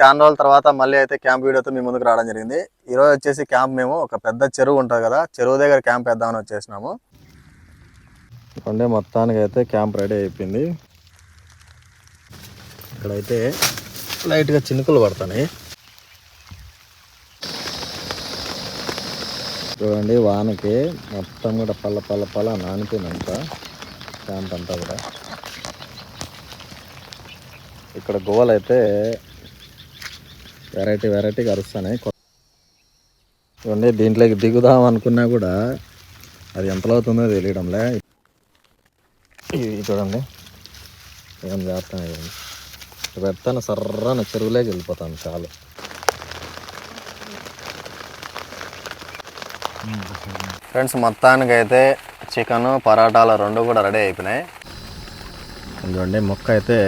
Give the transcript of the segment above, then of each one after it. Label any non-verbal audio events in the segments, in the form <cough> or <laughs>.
చాలా రోజుల తర్వాత మళ్ళీ అయితే క్యాంప్ వీడియోతో మీ ముందుకు రావడం జరిగింది. ఈరోజు వచ్చేసి క్యాంప్ మేము ఒక పెద్ద చెరువు ఉంటుంది కదా చెరువు దగ్గర క్యాంప్ వేద్దామని వచ్చేసినాము. అంటే మొత్తానికి అయితే క్యాంప్ రెడీ అయిపోయింది. ఇక్కడైతే లైట్గా చినుకులు పడతాయి చూడండి వానకి మొత్తం కూడా పల్ల పల్ల పల్ల నానిపోయిందంతా క్యాంప్ అంతా కూడా. ఇక్కడ గోవలు అయితే వెరైటీ వెరైటీగా అరుస్తున్నాయి ఇవన్నీ దీంట్లోకి దిగుదాం అనుకున్నా కూడా అది ఎంతలో అవుతుందో తెలియడంలే. ఇవి చూడండి. ఏం చేస్తాను పెడతాను సర్రన చెరువులోకి వెళ్ళిపోతాను చాలు. ఫ్రెండ్స్ మొత్తానికి అయితే చికెన్ పరాటాలు రెండు కూడా రెడీ అయిపోయినాయి. చూడండి మొక్క అయితే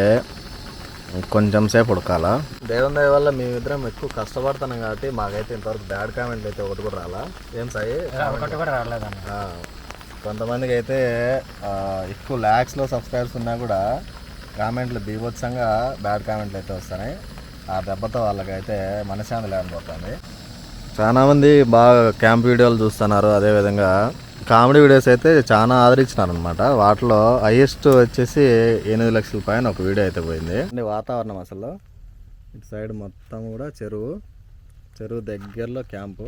కొంచెం సేపు ఉడకాల. దేవుని దయ వల్ల మేమిద్దరం ఎక్కువ కష్టపడుతున్నాం కాబట్టి మాకైతే ఇంతవరకు బ్యాడ్ కామెంట్లు అయితే ఒకటి కూడా రాలా. ఏం సాయి? ఒకటి కూడా రాలేదన్న ఆ, కొంతమందికి అయితే ఎక్కువ ల్యాక్స్లో సబ్స్క్రైబర్స్ ఉన్నా కూడా కామెంట్లు బీభత్సంగా బ్యాడ్ కామెంట్లు అయితే వస్తున్నాయి. ఆ దెబ్బతో వాళ్ళకైతే మనశాంతి లేకపోతుంది. చాలా మంది బాగా క్యాంప్ వీడియోలు చూస్తున్నారు. అదేవిధంగా కామెడీ వీడియోస్ అయితే చాలా ఆదరించినారు అనమాట వాటిలో హైయెస్ట్ వచ్చేసి ఎనిమిది లక్షల పైన ఒక వీడియో అయితే పోయింది. వాతావరణం అసలు? ఇటు సైడ్ మొత్తం కూడా చెరువు చెరువు దగ్గరలో క్యాంపు.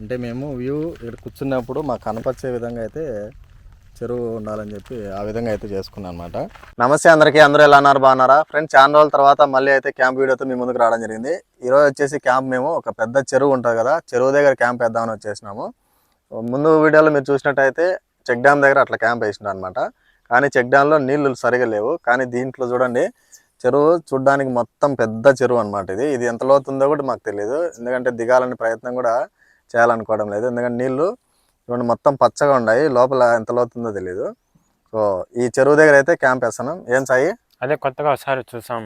అంటే మేము వ్యూ ఇక్కడ కూర్చున్నప్పుడు మాకు కనపరిచే విధంగా అయితే చెరువు ఉండాలని చెప్పి ఆ విధంగా అయితే చేసుకున్నాను అనమాట నమస్తే అందరికీ అందరూ ఎలా అన్నారు బాగున్నారా? ఫ్రెండ్స్ చాలా రోజుల తర్వాత మళ్ళీ అయితే క్యాంప్ వీడియోతో మీ ముందుకు రావడం జరిగింది. ఈరోజు వచ్చేసి క్యాంప్ మేము ఒక పెద్ద చెరువు ఉంటుంది కదా చెరువు దగ్గర క్యాంప్ వేద్దామని వచ్చేసినాము. ముందు వీడియోలో మీరు చూసినట్టయితే చెక్ డ్యామ్ దగ్గర అట్లా క్యాంప్ వేసినారు అనమాట కానీ చెక్ డ్యామ్లో నీళ్ళు సరిగా లేవు. కానీ దీంట్లో చూడండి చెరువు చూడడానికి మొత్తం పెద్ద చెరువు అనమాట ఇది. ఇది ఎంత లోతుందో కూడా మాకు తెలియదు ఎందుకంటే దిగాలని ప్రయత్నం కూడా చేయాలనుకోవడం లేదు. ఎందుకంటే నీళ్ళు చూడండి మొత్తం పచ్చగా ఉన్నాయి. లోపల ఎంత లోతుందో తెలియదు సో ఈ చెరువు దగ్గర అయితే క్యాంప్ వేస్తున్నాం. ఏం సాయి? అదే కొత్తగా ఒకసారి చూసాం.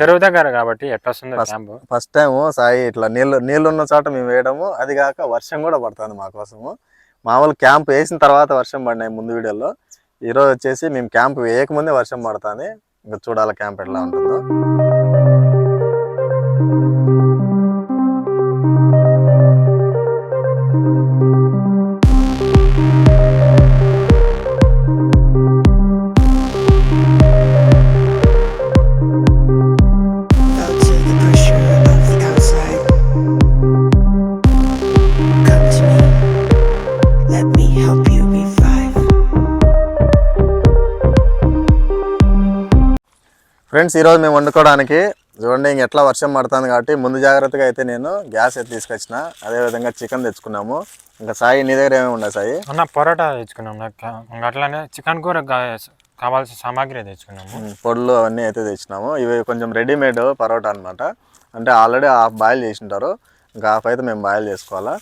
చెరువు దగ్గర కాబట్టి ఎట్లా క్యాంప్. ఫస్ట్ టైం సాయి ఇట్లా నీళ్ళు నీళ్ళు ఉన్న చోట మేము వేయడము. అది కాక వర్షం కూడా పడుతుంది మా కోసము. మామూలు క్యాంప్ వేసిన తర్వాత వర్షం పడినాయి ముందు వీడియోలో. ఈరోజు వచ్చేసి మేము క్యాంప్ వేయకముందే వర్షం పడుతుంది. ఇంకా చూడాలి క్యాంప్ ఎట్లా ఉంటుందో. ఫ్రెండ్స్ ఈరోజు మేము వండుకోవడానికి చూడండి ఇంక ఎట్లా వర్షం పడుతుంది కాబట్టి ముందు జాగ్రత్తగా అయితే నేను గ్యాస్ అయితే తీసుకొచ్చిన. అదేవిధంగా చికెన్ తెచ్చుకున్నాము. ఇంకా సాయి నీ దగ్గర ఏమేమి ఉన్నాయి సాయి? అన్న పొరోటా తెచ్చుకున్నాం. అట్లానే చికెన్ కూర కావాల్సిన సామాగ్రి తెచ్చుకున్నాము. పొడులు అవన్నీ అయితే తెచ్చినాము. ఇవి కొంచెం రెడీమేడ్ పరోటా అనమాట అంటే ఆల్రెడీ హాఫ్ బాయిల్ చేసింటారు. ఇంకా హాఫ్ అయితే మేము బాయిల్ చేసుకోవాలా.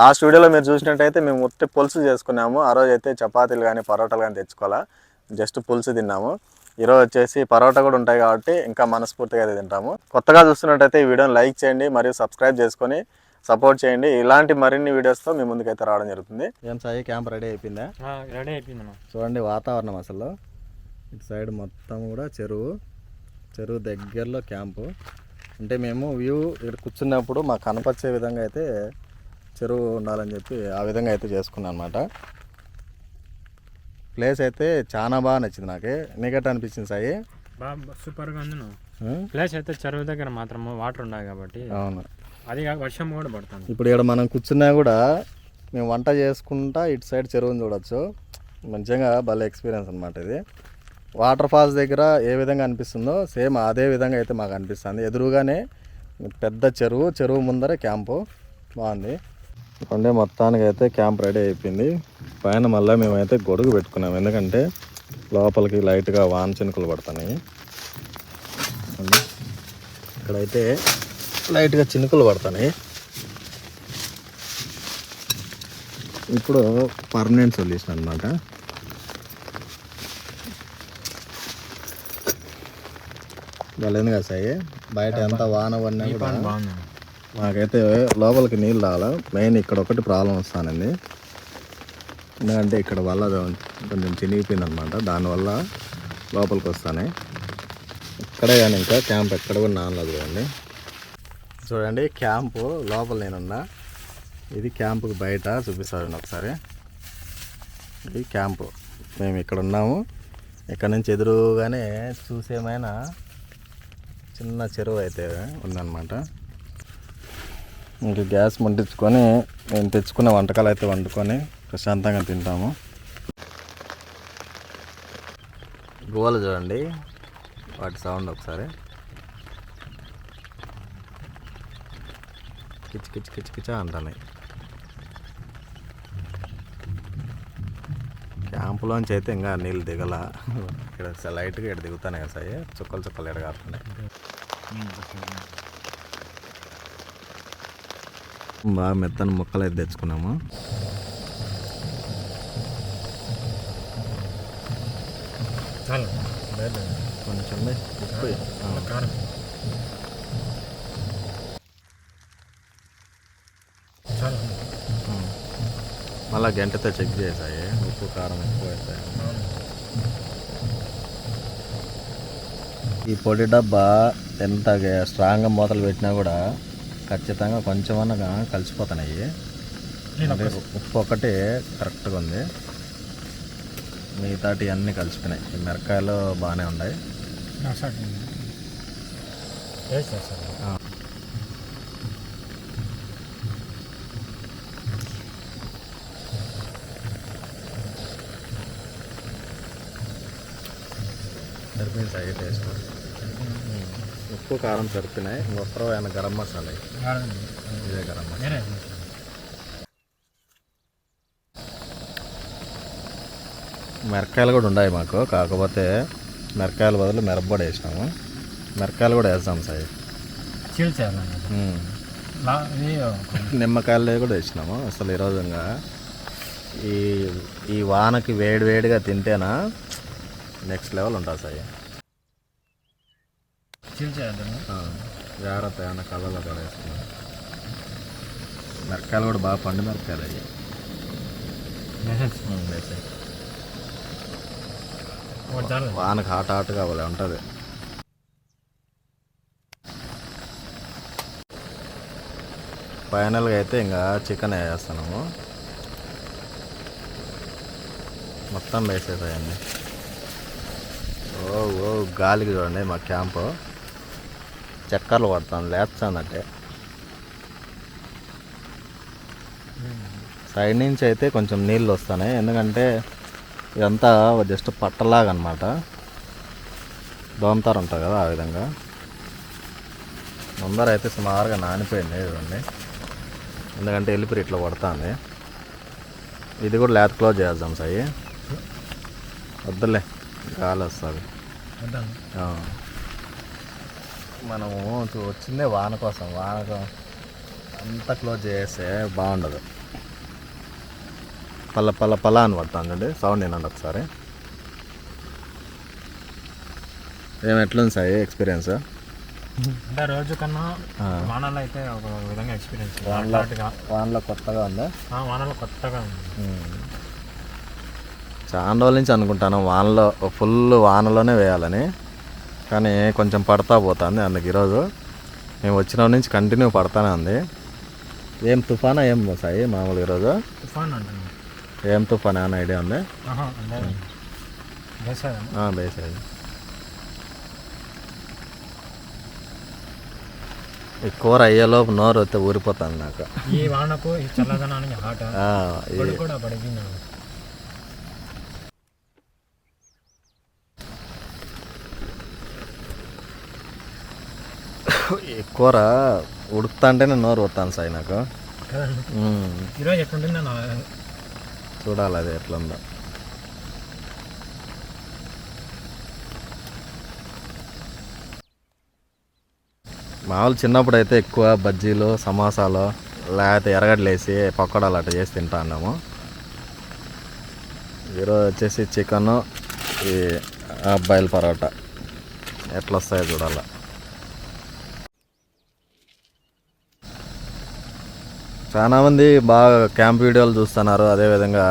లాస్ట్ వీడియోలో మీరు చూసినట్టయితే మేము ఉత్తి పులుసు చేసుకున్నాము. ఆ రోజు అయితే చపాతీలు కానీ పరోటాలు కానీ తెచ్చుకోవాలా. జస్ట్ పులుసు తిన్నాము. ఈరోజు వచ్చేసి పరోటా కూడా ఉంటాయి కాబట్టి ఇంకా మనస్ఫూర్తిగా అయితే తింటాము. కొత్తగా చూస్తున్నట్టయితే ఈ వీడియోని లైక్ చేయండి మరియు సబ్స్క్రైబ్ చేసుకొని సపోర్ట్ చేయండి. ఇలాంటి మరిన్ని వీడియోస్తో మీ ముందుకైతే రావడం జరుగుతుంది. ఏం సాయి క్యాంప్ రెడీ అయిపోయిందా? రెడీ అయిపోయింది. చూడండి వాతావరణం అసలు. ఇటు సైడ్ మొత్తం కూడా చెరువు. చెరువు దగ్గరలో క్యాంపు అంటే మేము వ్యూ ఇక్కడ కూర్చున్నప్పుడు మాకు కనపరిచే విధంగా అయితే చెరువు ఉండాలని చెప్పి ఆ విధంగా అయితే చేసుకున్నాను అనమాట ప్లేస్ అయితే చాలా బాగా నచ్చింది నాకు. నీకట్ట అనిపించింది సాయి? బాగా సూపర్గా ఉంది? ప్లేస్ అయితే చెరువు దగ్గర మాత్రం వాటర్ ఉన్నాయి కాబట్టి. అవును. అది వర్షం కూడా పడుతుంది. ఇప్పుడు ఇక్కడ మనం కూర్చున్నా కూడా మేము వంట చేసుకుంటా ఇటు సైడ్ చెరువుని చూడొచ్చు. మంచిగా భలే ఎక్స్పీరియన్స్ అనమాట ఇది. వాటర్ ఫాల్స్ దగ్గర ఏ విధంగా అనిపిస్తుందో సేమ్ అదే విధంగా అయితే మాకు అనిపిస్తుంది. ఎదురుగానే పెద్ద చెరువు చెరువు ముందర క్యాంపు. బాగుంది. అంటే మొత్తానికి అయితే క్యాంప్ రెడీ అయిపోయింది. పైన మళ్ళీ మేమైతే గొడుగు పెట్టుకున్నాం. ఎందుకంటే లోపలికి లైట్గా వాన చినుకలు పడుతున్నాయి. ఇక్కడైతే లైట్గా చినుకులు పడుతున్నాయి. ఇప్పుడు పర్మనెంట్ సొల్యూషన్ అనమాట వెళ్ళింది కదా సాయి బయట ఎంత వాన పడినా కూడా బాగుంది మాకైతే లోపలికి నీళ్ళు రావాలా మెయిన్ ఇక్కడ ఒకటి ప్రాబ్లం వస్తానండి. ఎందుకంటే ఇక్కడ వల్ల కొంచెం చినిగిపోయింది అనమాట దానివల్ల లోపలికి వస్తానే. ఇక్కడే కానీ ఇంకా క్యాంప్ ఎక్కడ కూడా నానలేదు కదండి. చూడండి క్యాంపు లోపల నేనున్నా. ఇది క్యాంపుకి బయట చూపిస్తాను ఒకసారి. ఇది క్యాంపు మేము ఇక్కడ ఉన్నాము. ఇక్కడ నుంచి ఎదురుగానే చూసేమైనా చిన్న చెరువు అయితే ఉందన్నమాట. ఇంక గ్యాస్ ముట్టించుకొని మేము తెచ్చుకున్న వంటకాలు అయితే వండుకొని ప్రశాంతంగా తింటాము. గోలు చూడండి. వాటి సౌండ్ ఒకసారి. కిచ్ కిచ్ కిచ్ కిచ అంటున్నాయి. క్యాంపులోంచి అయితే ఇంకా నీళ్ళు దిగల. ఇక్కడ లైట్గా ఇక్కడ దిగుతానే కదా సాయి. చుక్కలు చుక్కలు ఎక్కడ బాగా మెత్తని ముక్కలు అయితే తెచ్చుకున్నాము. కొంచెం ఉప్పు. కారం. మళ్ళా గంటతో చెక్ చేసాయి ఉప్పు కారం ఎక్కువ అవుతాయి ఈ పొడి డబ్బా ఎంత స్ట్రాంగ్గా మూతలు పెట్టినా కూడా ఖచ్చితంగా కొంచెమన్నా కలిసిపోతున్నాయి. అంటే ఉప్పు ఒకటి కరెక్ట్గా ఉంది. మిగతాటి అన్నీ కలిసిపోయినాయి. ఈ మిరకాయలు బాగానే ఉన్నాయి. సరిపోయింది సాయి టేస్ట్. ఉప్పు కారం సరిపోయినాయి ఇంకొకరు గరం మసాలా? ఇదే గరం మసాలా. మిరకాయలు కూడా ఉన్నాయి మాకు. కాకపోతే మిరకాయల బదులు మిరప్పొడి వేసినాము. మిరకాయలు కూడా వేస్తాం సాయి. నిమ్మకాయలు కూడా వేసినాము. అసలు ఈరోజు ఇంకా ఈ ఈ వానకి వేడి వేడిగా తింటేనా నెక్స్ట్ లెవెల్ ఉంటుంది సాయి. జాగ్రత్త ఏమైనా కళ్ళలో పడేస్తున్నాం మిరకాయలు కూడా బాగా పండు మిరకాయలు చాలు <laughs> వానకి హాట్ హాట్గా భలే ఉంటుంది. ఫైనల్గా అయితే ఇంకా చికెన్ వేసేస్తున్నాము. మొత్తం వేసేసాయండి. ఓ ఓ గాలికి చూడండి మా క్యాంపు. చక్కర్లు పడతాను లేస్తానంటే సైడ్ నుంచి అయితే కొంచెం నీళ్ళు వస్తున్నాయి ఎందుకంటే ఇదంతా జస్ట్ పట్టలాగా అనమాట దోమతారు ఉంటుంది కదా ఆ విధంగా. ముందర అయితే సుమారుగా నానిపోయింది చూడండి ఎందుకంటే ఎలిపిరి ఇట్లా పడుతుంది ఇది కూడా లేత క్లోజ్ చేద్దాం సాయి. వద్దులే గాలి వస్తుంది. మనము వచ్చిందే వాన కోసం వాన అంతా క్లోజ్ చేస్తే బాగుండదు. పల్ల పల్ల పల్ల అని పడుతుందండి సౌండ్ వినండి ఒకసారి. ఏం ఎట్లుంది సాయి ఎక్స్పీరియన్స్ అంటే రోజు కన్నా. వానలో అయితే ఒక విధంగా ఎక్స్పీరియన్స్ వానలో వానలో కొత్తగా ఉందా? ఆ, వానలో కొత్తగా ఉంది. చాలా రోజుల నుంచి అనుకుంటాను వానలో ఫుల్ వానలోనే వేయాలని. కానీ కొంచెం పడతా పోతుంది అందుకు ఈరోజు. మేము వచ్చిన నుంచి కంటిన్యూ పడతానే ఉంది. ఏం తుఫానా ఏం సాయి మామూలు ఈరోజు? తుఫాన్ ఏం తుఫాన్ అని ఐడియా ఉంది? వేసేది ఈ కూర అయ్యేలోపు నోరు వస్తే ఊరిపోతుంది నాకు. ఈ వానకు ఈ చల్లదనానికి హాట. ఆ, ఈ- పొడి కూడా ఈ కూర ఉడుకుతా అంటేనే నోరు వస్తాను సాయి నాకు. ఈరోజు ఎట్లుంటుందో చూడాలి అది ఎట్లుందో మామూలు చిన్నప్పుడు అయితే ఎక్కువ బజ్జీలు సమోసాలు లేకపోతే ఎరగడ్డలు వేసి పకోడాలు అట్లా చేసి తింటా ఉన్నాము ఈరోజు వచ్చేసి చికెన్ ఈ అబ్బాయిల పరోటా. ఎట్లా వస్తాయో చూడాలి. చాలామంది బాగా క్యాంప్ వీడియోలు చూస్తున్నారు అదేవిధంగా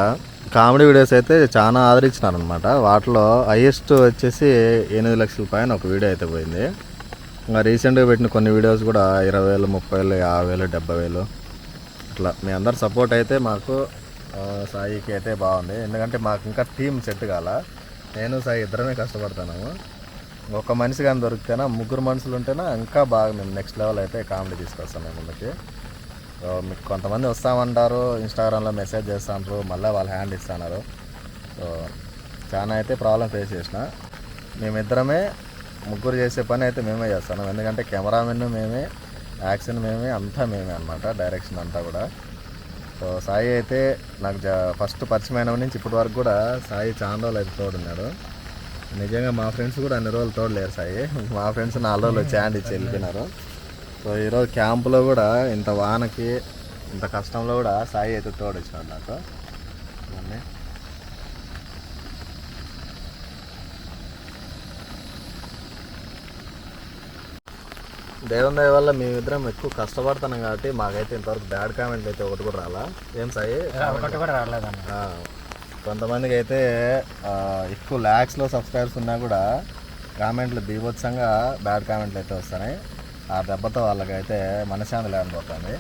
కామెడీ వీడియోస్ అయితే చాలా ఆదరించినారు అనమాట వాటిలో హైయెస్ట్ వచ్చేసి ఎనిమిది లక్షల పైన ఒక వీడియో అయితే పోయింది. ఇంకా రీసెంట్గా పెట్టిన కొన్ని వీడియోస్ కూడా ఇరవై వేలు ముప్పై వేలు యాభై వేలు డెబ్బై వేలు. ఇట్లా మీ అందరు సపోర్ట్ అయితే మాకు సాయికి అయితే బాగుంది. ఎందుకంటే మాకు ఇంకా టీం సెట్ కాల. నేను సాయి ఇద్దరమే కష్టపడుతున్నాము ఒక మనిషి కానీ దొరికితేనా ముగ్గురు మనుషులు ఉంటేనా ఇంకా బాగా మేము నెక్స్ట్ లెవెల్ అయితే కామెడీ తీసుకొస్తాం మేము ముందుకి. మీకు కొంతమంది వస్తామంటారు ఇన్స్టాగ్రామ్లో మెసేజ్ చేస్తాంటారు మళ్ళీ వాళ్ళు హ్యాండ్ ఇస్తున్నారు. సో చాలా అయితే ప్రాబ్లం ఫేస్ చేసిన. మేమిద్దరమే ముగ్గురు చేసే పని అయితే మేమే చేస్తాను ఎందుకంటే కెమెరామెన్ మేమే యాక్షన్ మేమే అంతా మేమే అనమాట డైరెక్షన్ అంతా కూడా. సో సాయి అయితే నాకు ఫస్ట్ పరిచయం అయిన నుంచి ఇప్పటి వరకు కూడా సాయి చాలా రోజులు అయితే తోడున్నాడు. నిజంగా మా ఫ్రెండ్స్ కూడా అన్ని రోజులు తోడలేరు సాయి. మా ఫ్రెండ్స్ నాలుగు రోజులు వచ్చి హ్యాండ్ ఇచ్చి వెళ్ళిపోయినారు. సో ఈరోజు క్యాంపులో కూడా ఇంత వానకి ఇంత కష్టంలో కూడా సాయి అయితే తోడు వచ్చినాడు నాకు ఇవన్నీ దేవుని దయ వల్ల మేమిద్దరం ఎక్కువ కష్టపడుతున్నాం కాబట్టి మాకైతే ఇంతవరకు బ్యాడ్ కామెంట్లు అయితే ఒకటి కూడా రాలా. ఏం సాయి? ఒకటి కూడా కొంతమందికి అయితే ఎక్కువ ల్యాక్స్లో సబ్స్క్రైబర్స్ ఉన్నా కూడా కామెంట్లు బీభత్సంగా బ్యాడ్ కామెంట్లు అయితే వస్తున్నాయి. ఆ దెబ్బతో వాళ్ళకైతే మనశాంతి లేకపోతుంది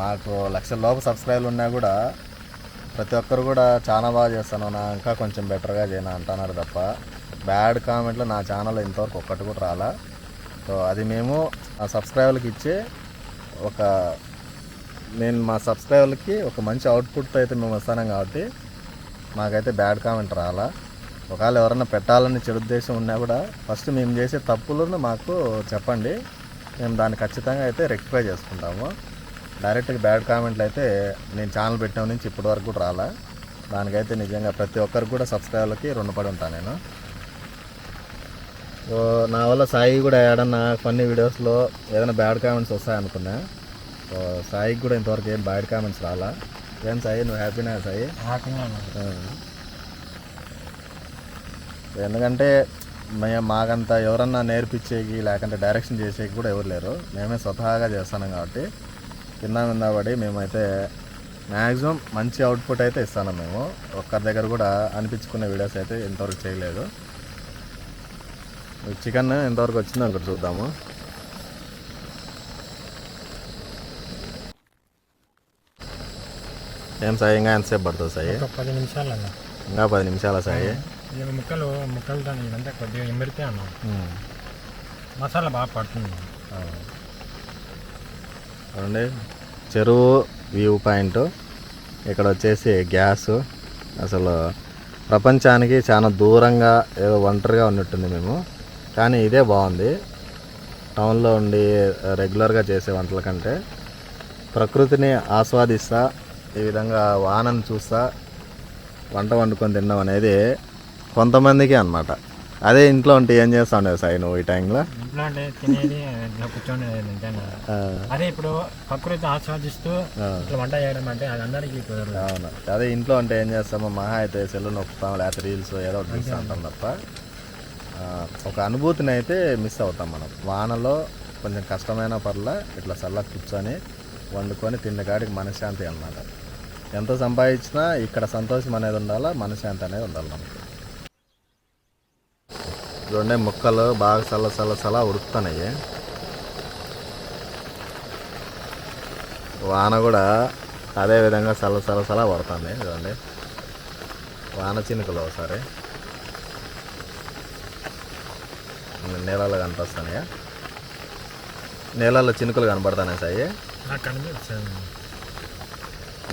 మాకు లక్షల లోపు సబ్స్క్రైబర్లు ఉన్నా కూడా ప్రతి ఒక్కరు కూడా చాలా బాగా చేస్తాను. నా ఇంకా కొంచెం బెటర్గా చేయను అంటున్నారు తప్ప. బ్యాడ్ కామెంట్లు నా ఛానల్ ఇంతవరకు ఒక్కటి కూడా రాలా. సో అది మేము ఆ సబ్స్క్రైబర్లకి ఇచ్చే ఒక నేను మా సబ్స్క్రైబర్లకి ఒక మంచి అవుట్పుట్తో అయితే మేము వస్తాను కాబట్టి మాకైతే బ్యాడ్ కామెంట్ రాలా. ఒకవేళ ఎవరైనా పెట్టాలని చెడు ఉద్దేశం ఉన్నా కూడా ఫస్ట్ మేము చేసే తప్పులను మాకు చెప్పండి. మేము దాన్ని ఖచ్చితంగా అయితే రెక్టిఫై చేసుకుంటాము. డైరెక్ట్గా బ్యాడ్ కామెంట్లు అయితే నేను ఛానల్ పెట్టిన నుంచి ఇప్పటి వరకు కూడా రాలా. దానికైతే నిజంగా ప్రతి ఒక్కరికి కూడా సబ్స్క్రైబర్లకి రుణపడి ఉంటాను నేను. సో నా వల్ల సాయి కూడా ఏడన్నా కొన్ని వీడియోస్లో ఏదైనా బ్యాడ్ కామెంట్స్ వస్తాయనుకున్నా సో సాయికి కూడా ఇంతవరకు ఏం బ్యాడ్ కామెంట్స్ రాలా. ఏం సాయి? నువ్వు హ్యాపీనా సాయి. ఎందుకంటే మే మాకంత ఎవరన్నా నేర్పించేకి లేకుంటే డైరెక్షన్ చేసేకి కూడా ఎవరు లేరు. మేమే స్వతహాగా చేస్తున్నాం కాబట్టి కింద మీద పడి మేమైతే మ్యాక్సిమం మంచి అవుట్పుట్ అయితే ఇస్తాను మేము. ఒక్కరి దగ్గర కూడా అనిపించుకునే వీడియోస్ అయితే ఇంతవరకు చేయలేదు. చికెన్ ఎంతవరకు వచ్చిందో ఒకటి చూద్దాము. ఏం సాయి? ఇంకా ఎంతసేపు పడుతుంది సాయి? ఇంకా పది నిమిషాల సాయి? ఈ ముక్కలు ముక్కలతో ఇదంతా కొద్దిగా ఇమిరితే అన్న. మసాలా బాగా పడుతుంది. చూడండి చెరువు వ్యూ పాయింట్. ఇక్కడ వచ్చేసి గ్యాస్. అసలు ప్రపంచానికి చాలా దూరంగా ఏదో ఒంటరిగా ఉన్నట్టుంది మేము. కానీ ఇదే బాగుంది. టౌన్లో ఉండి రెగ్యులర్గా చేసే వంటల కంటే ప్రకృతిని ఆస్వాదిస్తా ఈ విధంగా వానను చూస్తా వంట వండుకొని తినడం అనేది కొంతమందికి అన్నమాట. అదే ఇంట్లో ఉంటే ఏం చేస్తా ఉండేది సాయి నువ్వు ఈ టైంలో? ఇంట్లో అంటే తినేది ఇట్లా కూర్చొని తింటాను. అదే ఇప్పుడు ప్రకృతి ఆస్వాదిస్తూ ఇట్లా వంట చేయడం అంటే అది అందరికీ కుదరదు. అవును. అదే ఇంట్లో అంటే ఏం చేస్తామో మహా అయితే సెల్ నొక్కుతాం లేకపోతే రీల్స్ ఏదో ఒకటి చూస్తూ ఉంటాం తప్ప. ఒక అనుభూతిని అయితే మిస్ అవుతాం మనం. వానలో కొంచెం కష్టమైన పర్ల ఇట్లా చల్ల కూర్చొని వండుకొని తిన్న కాడికి మనశ్శాంతి అన్నమాట. ఎంత సంపాదించినా ఇక్కడ సంతోషం అనేది ఉండాలా మనశ్శాంతి అనేది ఉండాలి మనకి. చూడండి ముక్కలు బాగా చల్ల చల్ల చల్ల ఉడుకుతున్నాయి. వాన కూడా అదే విధంగా చల్ల చల్ల చల్ల పడుతుంది. చూడండి వాన చినుకలు ఒకసారి. నీళ్ళలో కనిపిస్తున్నాయా? నీళ్ళల్లో చినుకులు కనపడుతున్నాయి సాయి.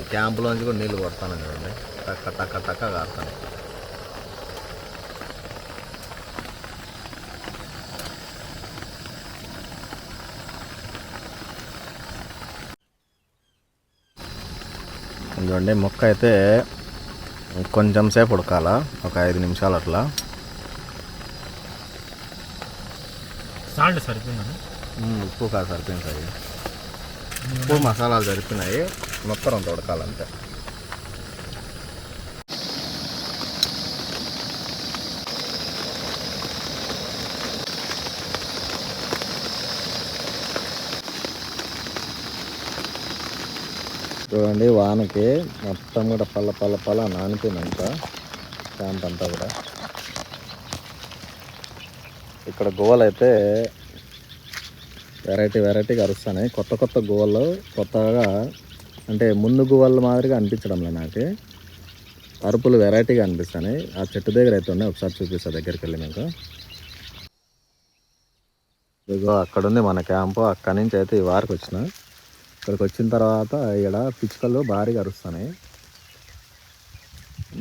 క్యాంపులోంచి కూడా నీళ్ళు కొడతాను చూడండి టక్క టక్క టక్క కారుతాను చూడండి మొక్క అయితే కొంచెం సేపు ఉడకాల ఒక ఐదు నిమిషాలు అట్లా. సాల్ట్ సరిపోయింది? ఉప్పు కాదు సరిపోయింది ఉప్పు మసాలాలు సరిపోయినాయి. మొత్తం అంత ఉడకాలంతే. చూడండి వానకి మొత్తం కూడా పల్ల పల్ల పల్ల నానిపోయిందంట క్యాంప్ అంతా కూడా. ఇక్కడ గోవలు అయితే వెరైటీ వెరైటీగా అరుస్తున్నాయి. కొత్త కొత్త గువ్వలు కొత్తగా అంటే ముందు గువ్వల మాదిరిగా అనిపించడంలే నాకు. అరుపులు వెరైటీగా అనిపిస్తున్నాయి. ఆ చెట్టు దగ్గర అయితే ఉన్నాయి. ఒకసారి చూపిస్తా దగ్గరికి వెళ్ళి మీకు. ఇదిగో అక్కడుంది మన క్యాంపు. అక్కడి నుంచి అయితే ఈ వారికి వచ్చిన ఇక్కడికి వచ్చిన తర్వాత ఇక్కడ పిచ్చుకలు భారీగా అరుస్తున్నాయి.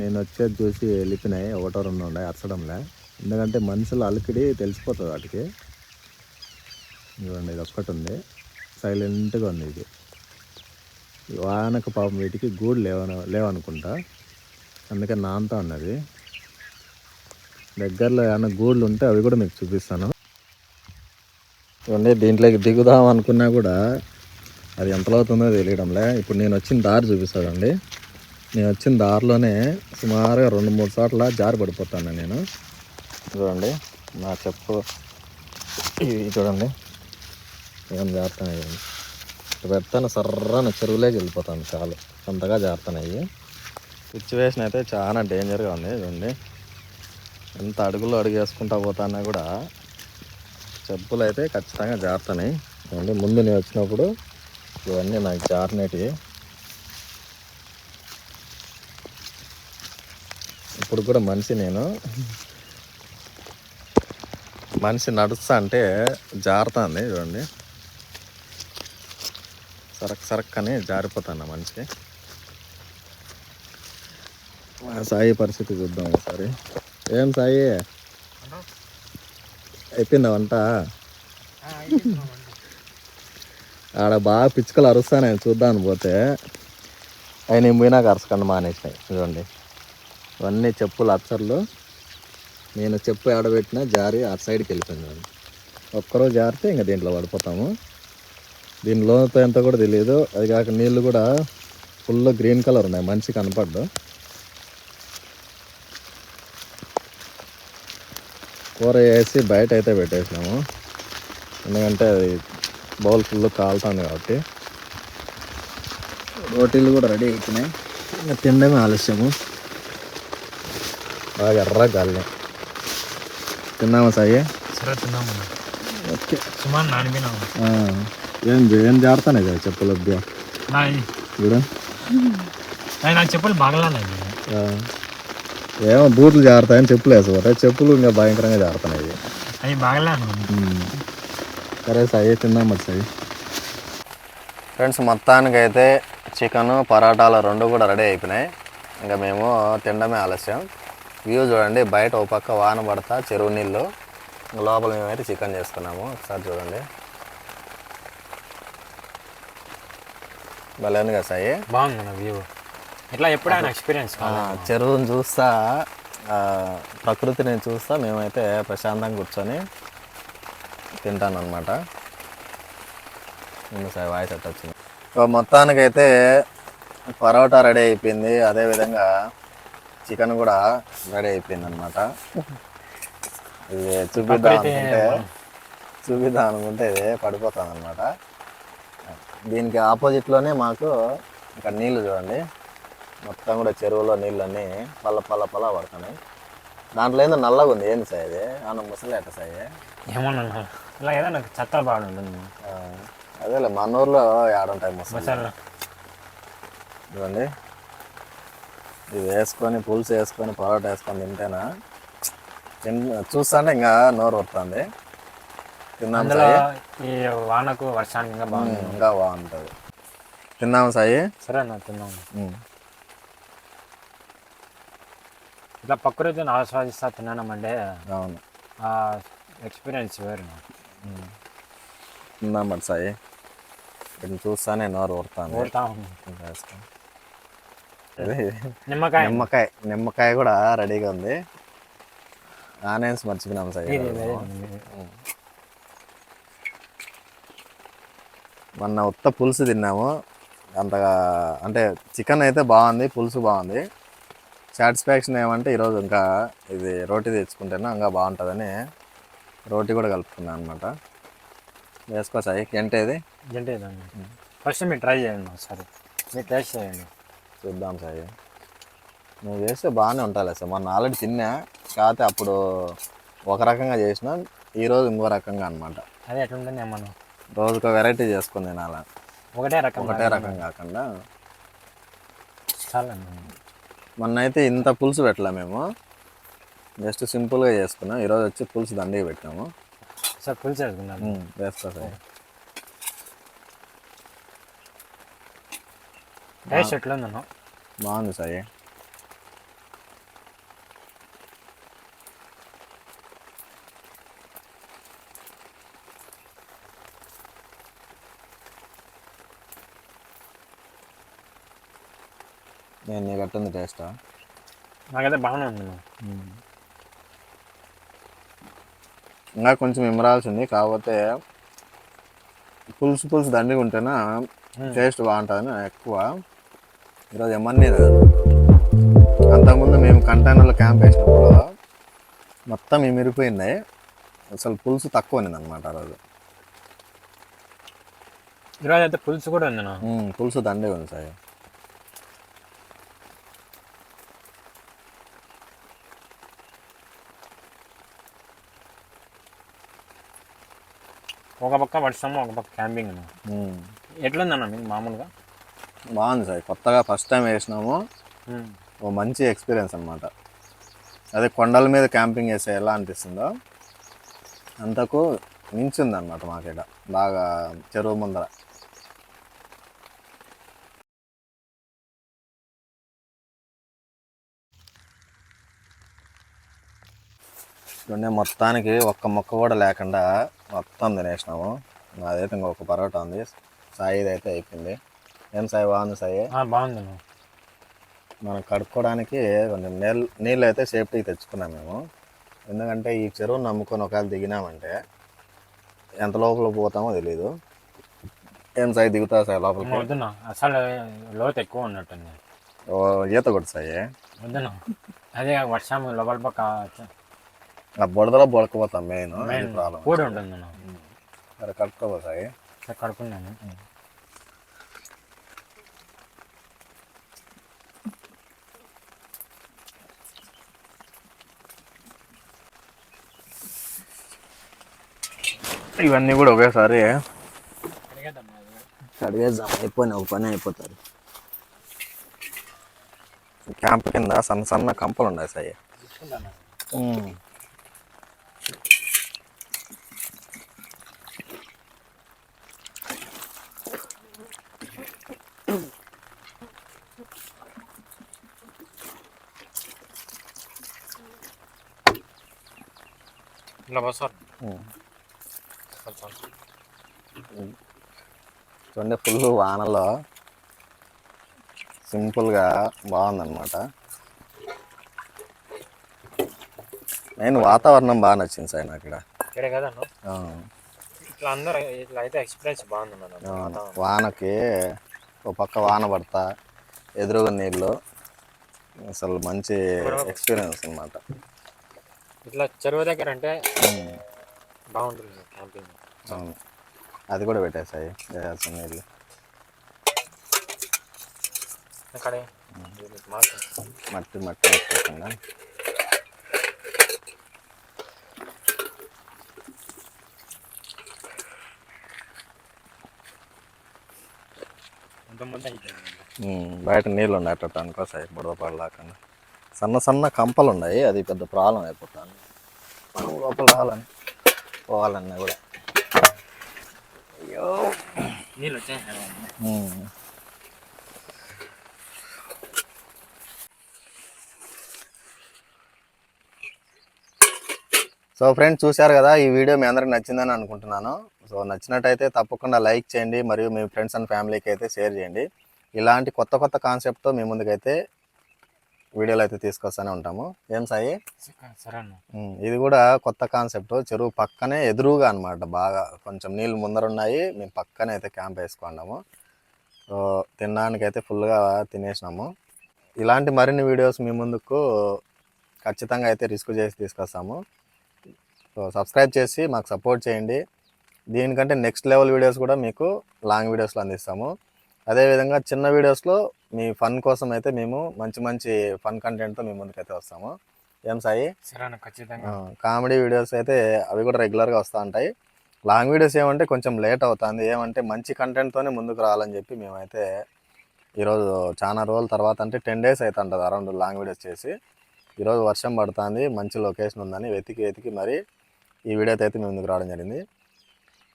నేను వచ్చేది చూసి వెళ్ళిపోయినాయి. ఒకటో రెండు ఉన్నాయి. అరచడంలే. ఎందుకంటే మనుషుల అలికిడి తెలిసిపోతుంది వాటికి. ఇదిగోండి ఇది ఒక్కటి ఉంది సైలెంట్గా ఉంది ఇది. వానకు పాపం వీటికి గూడు లేవను లేవనుకుంటా. అందుకే నాంతా ఉన్నది. దగ్గరలో ఏమైనా గూళ్ళు ఉంటే అవి కూడా మీకు చూపిస్తాను. ఇవన్నీ దీంట్లోకి దిగుదాం అనుకున్నా కూడా అది ఎంతలో అవుతుందో తెలియడంలే. ఇప్పుడు నేను వచ్చిన దారి చూపిస్తానండి. నేను వచ్చిన దారిలోనే సుమారుగా రెండు మూడు చోట్ల జారి పడిపోతాను నేను. చూడండి నా చెప్పు. ఇవి చూడండి. ఏం జారుతున్నాయి? పెడతాను సర్రన చెరువులోకి వెళ్ళిపోతాను చాలు అంతగా జారుతున్నాయి. సిచ్యువేషన్ అయితే చాలా డేంజర్గా ఉంది. చూడండి ఎంత అడుగులు అడుగు వేసుకుంటా పోతానా కూడా చెప్పులు అయితే ఖచ్చితంగా జారుతున్నాయి. చూడండి ముందు నేను వచ్చినప్పుడు ఇవన్నీ నాకు జారినటివి. ఇప్పుడు కూడా మనిషి నేను. మనిషి నడుస్తా అంటే జారుతుంది చూడండి. సరక్ సరక్ అని జారిపోతాను మనిషి సాయి పరిస్థితి చూద్దాం ఒకసారి. ఏం సాయి? అయిపోయిందా వంట? ఆడ బాగా పిచ్చుకలు అరుస్తాను చూద్దాను పోతే. అవి నేను పోయినాక అరసకండి మానేసినాయి చూడండి ఇవన్నీ చెప్పులు అచ్చర్లు. నేను చెప్పు ఆడబెట్టిన జారి అటు సైడ్కి వెళ్ళిపోయింది అది ఒక్కరోజు జారితే ఇంకా దీంట్లో పడిపోతాము. దీని లోనతో ఎంత కూడా తెలియదు అది కాక నీళ్ళు కూడా ఫుల్ గ్రీన్ కలర్ ఉన్నాయి. మనిషి కనపడ్డు. కూర వేసి బయట అయితే పెట్టేసినాము. ఎందుకంటే అది బౌల్ ఫుల్ కాలుతుంది కాబట్టి. రోటీలు కూడా రెడీ అవుతున్నాయి ఇంకా తినడమే ఆలస్యము. బాగా ఎర్ర గాలి తిన్నామా సాయి? సరే తిన్నాము. ఓకే. సుమారు నానిపోయినాము ఏం ఏం జారుతానే కదా చెప్పులు అబ్బా నా చూడు. అవి నాకు చెప్పులు ఏమో బూట్లు జారుతాయని చెప్పులు వేసుకోవాలి చెప్పులు ఇంకా భయంకరంగా జారుతున్నాయి అవి బాగలేను ఉమ్. సరే సాయి తిందాం మరి సాయి ఫ్రెండ్స్ మొత్తానికి అయితే చికెన్ పరాటాలు రెండు కూడా రెడీ అయిపోయినాయి. ఇంకా మేము తినడమే ఆలస్యం. వ్యూ చూడండి బయట ఒక పక్క వాన పడతా చెరువు నీళ్ళు. ఇంకా లోపల మేమైతే చికెన్ చేసుకున్నాము. ఒకసారి చూడండి. భలే ఉంది కదా సాయి. బాగుంది నా వ్యూ. ఇట్లా ఎప్పుడైనా ఎక్స్పీరియన్స్ ఆ, చెరువుని చూస్తా ఆ, ప్రకృతిని చూస్తా మేమైతే ప్రశాంతంగా కూర్చొని తింటాను అనమాట సార్ వాయిస్ అట్ట వచ్చింది? సో మొత్తానికైతే పరోటా రెడీ అయిపోయింది. అదేవిధంగా చికెన్ కూడా రెడీ అయిపోయింది అనమాట ఇది చూపిద్దాం అనుకుంటే చూపిద్దాం అనుకుంటే ఇది పడిపోతుంది అనమాట దీనికి ఆపోజిట్లోనే మాకు ఇక్కడ నీళ్ళు చూడండి. మొత్తం కూడా చెరువులో నీళ్ళన్నీ పల్ల పల్ల పల్ల పడుతున్నాయి. దాంట్లో ఏందో నల్లగా ఉంది ఏంది సాయి ఇది? అన్న ముసలి ఎట్ట సాయి? ఏమన్నా ఇలా ఏదో నాకు చెత్త బాగుంటుంది ఆ, అదేలే మన ఊర్లో ఏడుంటాయి ముసలి చూడండి ఇది వేసుకొని పులుసు వేసుకొని పరోటా వేసుకొని తింటేనా? తిన్ చూస్తాంటే ఇంకా నోరు వస్తుంది తిన్నాం ఈ వానకు వర్షానికి ఇంకా బాగుంది. ఇంకా బాగుంటుంది. తిన్నాము సాయి? సరే నా తిన్నాము. ఇట్లా ప్రకృతిని ఆస్వాదిస్తా తినడం అంటే అవును. ఎక్స్పీరియన్స్ వేరు నాకు. తిన్నాం మరి సాయి వీటిని చూస్తానే నోరు. ఇది నిమ్మకాయ. నిమ్మకాయ నిమ్మకాయ కూడా రెడీగా ఉంది. ఆనియన్స్ మర్చిపోయినాం ఇది. మొన్న ఉత్త పులుసు తిన్నాము. అంతగా అంటే చికెన్ అయితే బాగుంది పులుసు బాగుంది. సాటిస్ఫాక్షన్ ఏమంటే ఈరోజు ఇంకా ఇది రోటీ తెచ్చుకుంటేనే ఇంకా బాగుంటుందని రోటీ కూడా కలుపుకున్నాను అనమాట వేసుకో సాయి ఏంటి ఇది ఇదండి ఫస్ట్ మీరు ట్రై చేయండి ఒకసారి. మీరు టేస్ట్ చేయండి. చూద్దాం సాయి. నువ్వు చేస్తే బాగానే ఉంటాలే సార్ మొన్న ఆల్రెడీ తిన్నా. కాకపోతే అప్పుడు ఒక రకంగా చేసిన ఈరోజు ఇంకో రకంగా అనమాట అదే ఎట్లుంటుంది ఏమన్నా రోజుకో వెరైటీ చేసుకుని తినాల? ఒకటే రకం ఒకటే రకం కాకుండా. చాలా మొన్న అయితే ఇంత పులుసు పెట్టలే మేము. జస్ట్ సింపుల్గా చేసుకున్నాం. ఈరోజు వచ్చి పులుసు దండిగా పెట్టినాము సార్ పులుసు వేసుకున్నాను వేస్తా సార్. టేస్ట్ ఎట్లా ఉందన్న బాగుంది సాయి. నేను నీకు ఎట్టుంది టేస్టా? నాకైతే బాగానే ఉంది. ఇంకా కొంచెం ఇమరాల్సింది కాకపోతే పులుసు పులుసు దండిగా ఉంటేనా టేస్ట్ బాగుంటుంది ఎక్కువ. ఈరోజు ఎమ్మన్నీ అంతకుముందు మేము కంటైనర్లో క్యాంప్ వేసినప్పుడు మొత్తం ఇవి మిరిపోయినాయి అసలు పులుసు తక్కువ ఉన్నది అనమాట ఆ రోజు. ఈరోజు అయితే పులుసు కూడా ఉంది పులుసు దండిగా ఉంది సార్ ఒక పక్క వర్షం ఒక పక్క క్యాంపింగ్ అన్న ఎట్లుందన్న మీకు మామూలుగా? బాగుంది సార్. కొత్తగా ఫస్ట్ టైం వేసినాము. ఓ మంచి ఎక్స్పీరియన్స్ అనమాట అదే కొండల మీద క్యాంపింగ్ చేస్తే ఎలా అనిపిస్తుందో అంతకు మించింది అనమాట మాకిడ బాగా చెరువు ముందర. చూడండి మొత్తానికి ఒక్క మొక్క కూడా లేకుండా మొత్తం తినేసినాము. నాదైతే ఇంకొక పరోటా ఉంది. సాయిది అయితే అయిపోయింది. ఏం సాయి? బాగుంది సాయి? బాగుంది మనం కడుక్కోవడానికి కొంచెం నీళ్ళు నీళ్ళు అయితే సేఫ్టీకి తెచ్చుకున్నాం మేము. ఎందుకంటే ఈ చెరువును నమ్ముకొని ఒకవేళ దిగినామంటే ఎంత లోపల పోతామో తెలియదు ఏం సాయి? దిగుతా సాయి లోపలికి? అసలు లోతు ఎక్కువ ఉన్నట్టుంది. ఓ ఈత కొట్టు సాయి. అదే వర్షం లోపల పక్క ఆ బుడదలో బుడకపోతాం మెయిన్ ప్రాబ్లం. కూడి ఉంటుంది సరే కడుక్కోబో సాయి? ఇక్కడ కడుక్కున్నాను. ఇవన్నీ కూడా ఒకేసారి కడిగేద్దాం. అయిపోయిన ఒక పని అయిపోతుంది. క్యాంప్ కింద సన్న సన్న కంపలు ఉన్నాయి సాయి. చూడండి ఫుల్ వానలో సింపుల్గా బాగుందన్నమాట నేను వాతావరణం బాగా నచ్చింది సార్ నాకు ఇక్కడ ఇక్కడ కదా అన్న ఆ, ఇట్లా అందరూ ఇట్లా అయితే ఎక్స్పీరియన్స్ బాగుంది అన్న ఆ, వానకి ఒక పక్క వాన పడతా ఎదురుగా నీళ్ళు అసలు మంచి ఎక్స్పీరియన్స్ అన్నమాట ఇట్లా చెరువు దగ్గర అంటే బాగుంటుంది క్యాంపింగ్ అవును. అది కూడా పెట్టేసాయి చేయాల్సిన నీళ్ళు. అక్కడే మట్టి మట్టి ఉమ్, బయట నీళ్ళు ఉండేటట్టు అనుకోసాయి బుడద పడలేకుండా సన్న సన్న కంపలు ఉన్నాయి అది పెద్ద ప్రాబ్లం అయిపోతుంది. మనం లోపల రావాలని పోవాలన్నా కూడా. అయ్యో. నీళ్ళు వచ్చాయి ఉమ్. సో ఫ్రెండ్స్ చూశారు కదా ఈ వీడియో మీ అందరికి నచ్చిందని అనుకుంటున్నాను. సో నచ్చినట్టయితే తప్పకుండా లైక్ చేయండి మరియు మీ ఫ్రెండ్స్ అండ్ ఫ్యామిలీకి అయితే షేర్ చేయండి. ఇలాంటి కొత్త కొత్త కాన్సెప్ట్తో మీ ముందుకైతే వీడియోలు అయితే తీసుకొస్తూనే ఉంటాము. ఏం సాయి? ఇది కూడా కొత్త కాన్సెప్ట్. చెరువు పక్కనే ఎదురుగా అన్నమాట. బాగా కొంచెం నీళ్ళు ముందర ఉన్నాయి. మేము పక్కనే అయితే క్యాంప్ వేసుకున్నాము. సో తినడానికి అయితే ఫుల్గా తినేసినాము. ఇలాంటి మరిన్ని వీడియోస్ మీ ముందుకు ఖచ్చితంగా అయితే రిస్క్ చేసి తీసుకొస్తాము. సో సబ్స్క్రైబ్ చేసి మాకు సపోర్ట్ చేయండి. దీనికంటే నెక్స్ట్ లెవెల్ వీడియోస్ కూడా మీకు లాంగ్ వీడియోస్లో అందిస్తాము. అదేవిధంగా చిన్న వీడియోస్లో మీ ఫన్ కోసం అయితే మేము మంచి మంచి ఫన్ కంటెంట్తో మీ ముందుకైతే వస్తాము. ఏం సాయి? ఖచ్చితంగా. కామెడీ వీడియోస్ అయితే అవి కూడా రెగ్యులర్గా వస్తూ ఉంటాయి. లాంగ్ వీడియోస్ ఏమంటే కొంచెం లేట్ అవుతుంది. ఏమంటే మంచి కంటెంట్తోనే ముందుకు రావాలని చెప్పి మేమైతే ఈరోజు చాలా రోజుల తర్వాత అంటే టెన్ డేస్ అవుతుంటుంది అరౌండ్ లాంగ్ వీడియోస్ చేసి. ఈరోజు వర్షం పడుతుంది మంచి లొకేషన్ ఉందని వెతికి వెతికి మరి ఈ వీడియోతో అయితే మేము ముందుకు రావడం జరిగింది.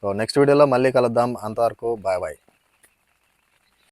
సో నెక్స్ట్ వీడియోలో మళ్ళీ కలుద్దాం. అంతవరకు బాయ్ బాయ్.